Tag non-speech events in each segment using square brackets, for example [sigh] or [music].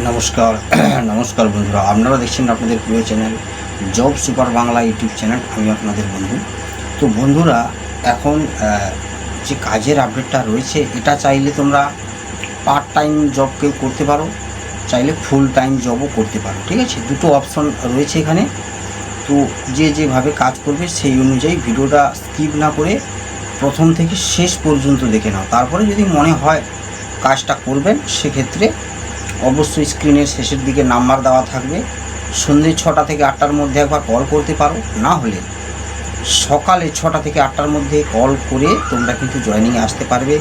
নমস্কার [clears throat] নমস্কার বন্ধুরা। আপনারা দেখছেন আপনাদের প্রিয় channel job super Bangla YouTube channel. আমি আপনাদের বন্ধু। তো বন্ধুরা, এখন যে কাজের আপডেটটা রয়েছে, এটা চাইলে তোমরা পার্ট টাইম জব কেউ করতে পারো, চাইলে ফুল টাইম জবও করতে পারো, ঠিক আছে? দুটো অপশন রয়েছে এখানে। তো যে যেভাবে কাজ করবে, সেই অনুযায়ী ভিডিওটা স্কিপ না করে প্রথম থেকে শেষ পর্যন্ত দেখে নাও। তারপরে যদি মনে হয় কাজটা করবেন, সেক্ষেত্রে অবশ্যই স্ক্রিনের শেষের দিকে নাম্বার দেওয়া থাকবে। সন্ধ্যে ছটা থেকে আটটার মধ্যে একবার কল করতে পারো, না হলে সকালে ছটা থেকে আটটার মধ্যে কল করে তোমরা কিন্তু জয়নিংয়ে আসতে পারবে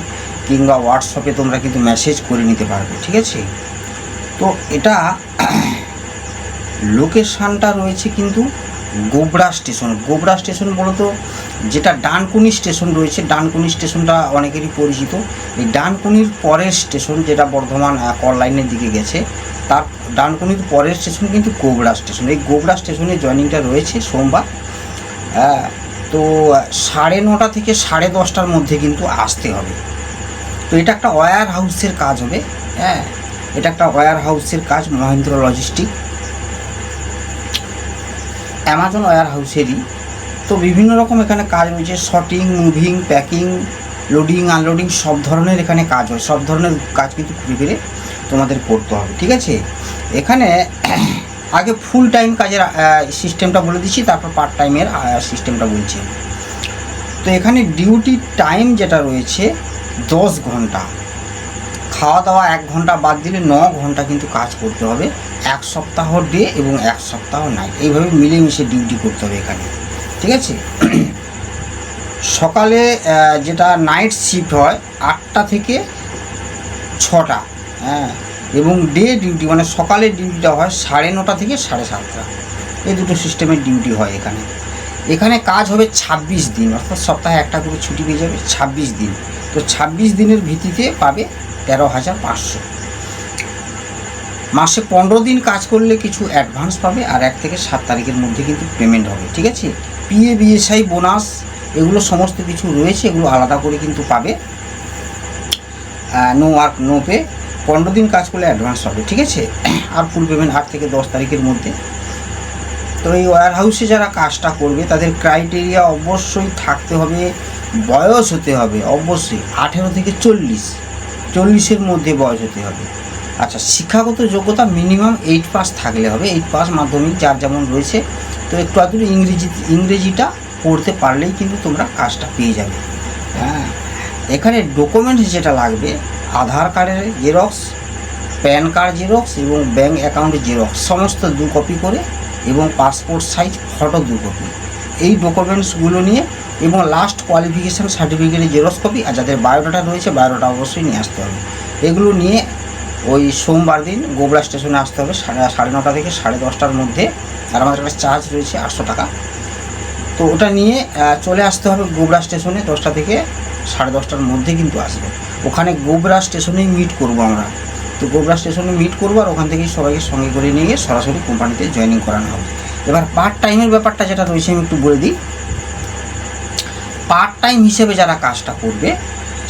কিংবা হোয়াটসঅ্যাপে তোমরা কিন্তু মেসেজ করে নিতে পারবে, ঠিক আছে? তো এটা লোকেশানটা রয়েছে কিন্তু গোবরা স্টেশন। গোবরা স্টেশন বলতো যেটা ডানকুনি স্টেশন রয়েছে ডানকুনি স্টেশনটা অনেকেরই পরিচিত। এই ডানকুনির পরের স্টেশন যেটা বর্ধমান আহ, কল লাইনের দিকে গেছে তার ডানকুনির পরের স্টেশন কিন্তু গোবরা স্টেশন। এই গোবরা স্টেশনে জয়নিংটা রয়েছে সোমবার। তো সাড়ে নটা থেকে সাড়ে দশটার মধ্যে কিন্তু আসতে হবে। তো এটা একটা ওয়্যার হাউসের কাজ হবে। হ্যাঁ এটা একটা ওয়্যার হাউসের কাজ মহেন্দ্র লজিস্টিক। অ্যামাজন ওয়্যার হাউসেরই তো বিভিন্ন রকম এখানে কাজ রয়েছে sorting moving packing loading unloading সব ধরনের এখানে কাজ হয়। সব ধরনের কাজ কিন্তু ঘুরে ফিরে তোমাদের করতে হবে, ঠিক আছে? এখানে [clears throat] আগে ফুল টাইম কাজের সিস্টেমটা বলে দিচ্ছি, তারপর পার্ট টাইমের সিস্টেমটা বলছি। তো এখানে ডিউটি টাইম যেটা রয়েছে, দশ ঘণ্টা। খাওয়া দাওয়া এক ঘণ্টা বাদ দিলে ন ঘণ্টা কিন্তু কাজ করতে হবে। এক সপ্তাহ ডে এবং এক সপ্তাহ নাইট এইভাবে মিলেমিশে ডিউটি করতে হবে এখানে। ঠিক আছে? সকালে যেটা নাইট শিফট হয়, আটটা থেকে ছটা হ্যাঁ এবং ডে ডিউটি মানে সকালের ডিউটিটা হয় সাড়ে নটা থেকে সাড়ে সাতটা। এই দুটো সিস্টেমের ডিউটি হয় এখানে। এখানে কাজ হবে ছাব্বিশ দিন, অর্থাৎ সপ্তাহে একটা করে ছুটি পেয়ে যাবে ছাব্বিশ দিন। তো ছাব্বিশ দিনের ভিত্তিতে পাবে তেরো হাজার পাঁচশো। মাসে পনেরো দিন কাজ করলে কিছু অ্যাডভান্স পাবে আর এক থেকে সাত তারিখের মধ্যে কিন্তু পেমেন্ট হবে, ঠিক আছে? পিএ বিএসআই বোনাস এগুলো সমস্ত কিছু রয়েছে, এগুলো আলাদা করে কিন্তু পাবে। নো ওয়ার্ক নো পে পনেরো দিন কাজ করলে অ্যাডভান্স হবে, ঠিক আছে? আর ফুল পেমেন্ট আট থেকে দশ তারিখের মধ্যে। তো এই ওয়্যার হাউসে যারা কাজটা করবে, তাদের ক্রাইটেরিয়া অবশ্যই থাকতে হবে, বয়স হতে হবে, অবশ্যই আঠেরো থেকে চল্লিশ, চল্লিশের মধ্যে বয়স হতে হবে। আচ্ছা শিক্ষাগত যোগ্যতা মিনিমাম এইট পাস থাকলে হবে। এইট পাস মাধ্যমিক যার যেমন রয়েছে। তো একটু আধটু ইংরেজি, ইংরেজিটা পড়তে পারলেই কিন্তু তোমরা কাজটা পেয়ে যাবে। হ্যাঁ এখানে ডকুমেন্টস যেটা লাগবে, আধার কার্ডের জেরক্স প্যান কার্ড জেরক্স এবং ব্যাঙ্ক অ্যাকাউন্ট জেরক্স সমস্ত দু কপি করে এবং পাসপোর্ট সাইজ ফটো দু কপি এই ডকুমেন্টসগুলো নিয়ে এবং লাস্ট কোয়ালিফিকেশান সার্টিফিকেটের জেরক্স কপি আর যাদের বায়োডাটা রয়েছে বায়োডাটা অবশ্যই নিয়ে আসতে হবে। এগুলো নিয়ে ওই সোমবার দিন গোবরা স্টেশনে আসতে হবে, সাড়ে সাড়ে নটা থেকে সাড়ে দশটার মধ্যে। আর আমাদের একটা চার্জ রয়েছে আটশো টাকা। তো ওটা নিয়ে চলে আসতে হবে গোবরা স্টেশনে, দশটা থেকে সাড়ে দশটার মধ্যে কিন্তু আসবে। ওখানে গোবরা স্টেশনেই মিট করব আমরা। তো গোবরা স্টেশনে মিট করব আর ওখান থেকেই সবাইকে সঙ্গে করে নিয়ে সরাসরি কোম্পানিতে জয়েনিং করানো হবে। এবার পার্ট টাইমের ব্যাপারটা যেটা রয়েছে, আমি একটু বলে দিই। পার্ট টাইম হিসেবে যারা কাজটা করবে,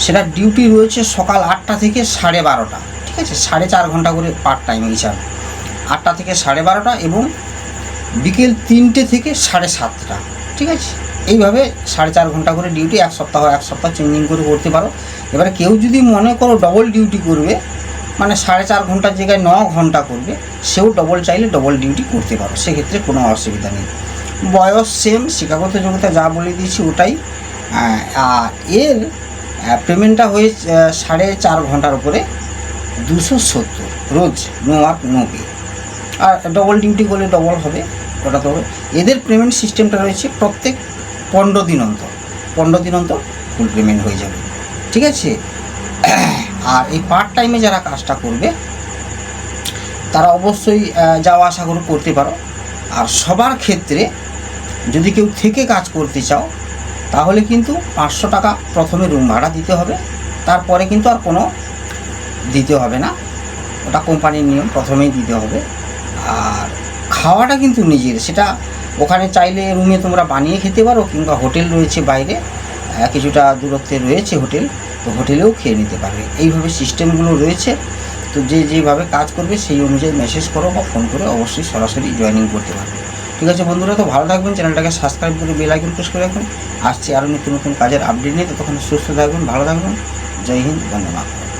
সেটা ডিউটি রয়েছে সকাল আটটা থেকে সাড়ে বারোটা। আছে, সাড়ে চার ঘণ্টা করে পার্ট টাইম হিসাব আটটা থেকে সাড়ে বারোটা এবং বিকেল তিনটে থেকে সাড়ে সাতটা, ঠিক আছে? এইভাবে সাড়ে চার ঘণ্টা করে ডিউটি এক সপ্তাহ এক সপ্তাহ চেঞ্জিং করে করতে পারো। এবারে কেউ যদি মনে করো ডবল ডিউটি করবে মানে সাড়ে চার ঘণ্টার জায়গায় ন ঘণ্টা করবে, সেও ডবল চাইলে ডবল ডিউটি করতে পারো, সেক্ষেত্রে কোনো অসুবিধা নেই। বয়স সেম শিক্ষাগত যোগ্যতা যা বলে দিয়েছি ওটাই। আর এর পেমেন্টটা হয়ে সাড়ে চার ঘণ্টার উপরে দুশো সত্তর, রোজ নো ওয়ার্ক নো পে আর ডবল ডিউটি করলে ডবল হবে, ওটা তো এদের পেমেন্ট সিস্টেমটা রয়েছে প্রত্যেক পনেরো দিন অন্তর। পনেরো দিন অন্তর ফুল পেমেন্ট হয়ে যাবে। ঠিক আছে? আর এই পার্ট টাইমে যারা কাজটা করবে, তারা অবশ্যই যাওয়া আসা করে করতে পারো। আর সবার ক্ষেত্রে যদি কেউ থেকে কাজ করতে চাও, তাহলে কিন্তু পাঁচশো টাকা প্রথমে রুম ভাড়া দিতে হবে। তারপরে কিন্তু আর কোনো দিতে হবে না। ওটা কোম্পানির নিয়ম, প্রথমেই দিতে হবে। আর খাওয়াটা কিন্তু নিজের, সেটা ওখানে চাইলে রুমে তোমরা বানিয়ে খেতে পারো কিংবা হোটেল রয়েছে বাইরে কিছুটা দূরত্বে রয়েছে হোটেল, তো হোটেলেও খেয়ে নিতে পারবে। এইভাবে সিস্টেমগুলো রয়েছে, তো যে যেভাবে কাজ করবে সেই অনুযায়ী মেসেজ করো বা ফোন করে অবশ্যই সরাসরি জয়েনিং করতে পারবে। ঠিক আছে বন্ধুরা, তো ভালো থাকবেন চ্যানেলটাকে সাবস্ক্রাইব করে বেল আইকন প্রেস করে রাখবেন আসছে আরও নতুন নতুন কাজের আপডেট নিয়ে, ততক্ষণ সুস্থ থাকবেন, ভালো থাকবেন। জয় হিন্দ মাতরম।